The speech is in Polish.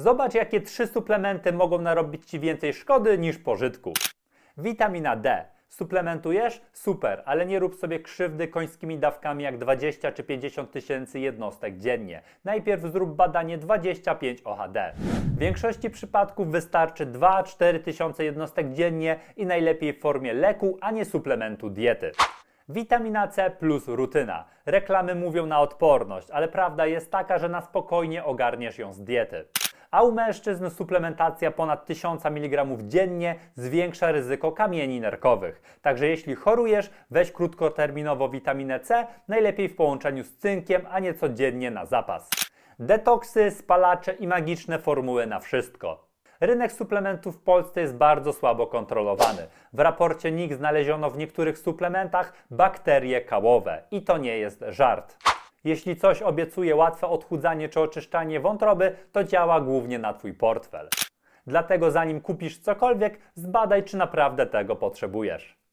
Zobacz, jakie trzy suplementy mogą narobić Ci więcej szkody niż pożytku. Witamina D. Suplementujesz? Super, ale nie rób sobie krzywdy końskimi dawkami jak 20 czy 50 tysięcy jednostek dziennie. Najpierw zrób badanie 25 OHD. W większości przypadków wystarczy 2-4 tysiące jednostek dziennie i najlepiej w formie leku, a nie suplementu diety. Witamina C plus rutyna. Reklamy mówią na odporność, ale prawda jest taka, że na spokojnie ogarniesz ją z diety. A u mężczyzn suplementacja ponad 1000 mg dziennie zwiększa ryzyko kamieni nerkowych. Także jeśli chorujesz, weź krótkoterminowo witaminę C, najlepiej w połączeniu z cynkiem, a nie codziennie na zapas. Detoksy, spalacze i magiczne formuły na wszystko. Rynek suplementów w Polsce jest bardzo słabo kontrolowany. W raporcie NIK znaleziono w niektórych suplementach bakterie kałowe i to nie jest żart. Jeśli coś obiecuje łatwe odchudzanie czy oczyszczanie wątroby, to działa głównie na Twój portfel. Dlatego zanim kupisz cokolwiek, zbadaj, czy naprawdę tego potrzebujesz.